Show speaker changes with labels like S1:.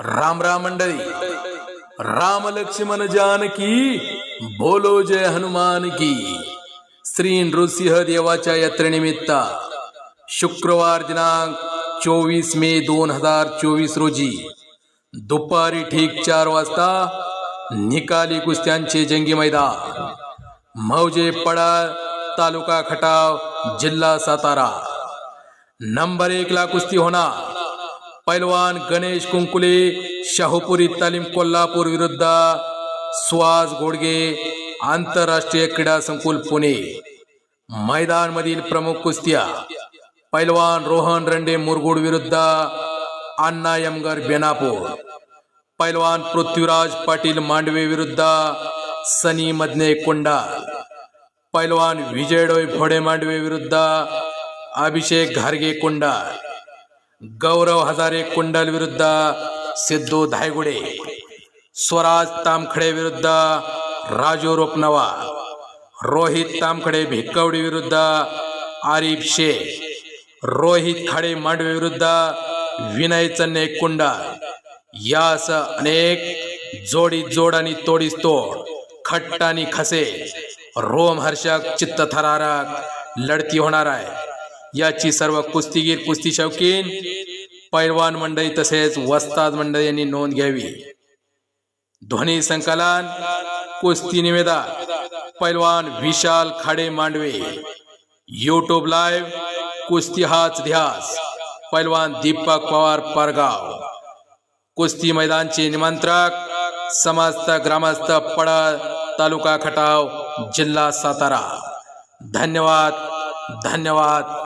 S1: राम राम मंडळी। राम लक्ष्मण जानकी, बोलो जय हनुमान की। श्री नृसिंह देवाच्या यात्रेनिमित्त शुक्रवार दिनांक चोवीस मे दोन हज़ार चोवीस रोजी दुपारी ठीक चार वाजता निकाली कुस्त्यांचे जंगी मैदान, मौजे पडा तालुका खटाव जिल्हा सातारा. नंबर एक ला कुस्ती होणार. पैलवान गणेश कुंकुले शाहूपुरी तालीम कोल्हापूर विरुद्ध सुहास गोडगे आंतरराष्ट्रीय क्रीडा संकुल पुणे. मैदान मधील प्रमुख कुस्त्या पैलवान रोहन रंडे मुरगुड विरुद्ध अण्णा यमगर बेनापूर. पैलवान पृथ्वीराज पाटील मांडवे विरुद्ध सनी मदने कुंडाल पैलवान विजय डोई फोडे मांडवे विरुद्ध अभिषेक घारगे कुंडाल गौरव हजारे कुंडल विरुद्ध सिद्धू धायगुडे स्वराज तामखडे विरुद्ध राजू रोपनवा रोहित तामखडे भिक्कवडी विरुद्ध आरिफ शेख रोहित खाडे मांडवे विरुद्ध विनय चन्ने या असं अनेक जोडी जोड आणि तोडीस तोड खट्ट आणि खसे रोमहर्षक चित्त थरारक लढती होणार आहे. याची सर्व कुस्तीगीर कुस्ती शौकीन पैलवान मंडळी तसेच वस्ताद मंडळी यांनी नोंद घ्यावी. ध्वनी संकलन कुस्ती निवेदन पैलवान विशाल खाडे मांडवे. युट्यूब लाईव्ह कुस्ती हाच ध्यास पैलवान दीपक पवार परगाव. कुस्ती मैदानचे निमंत्रक समस्त ग्रामस्थ पडळ तालुका खटाव जिल्हा सातारा. धन्यवाद धन्यवाद.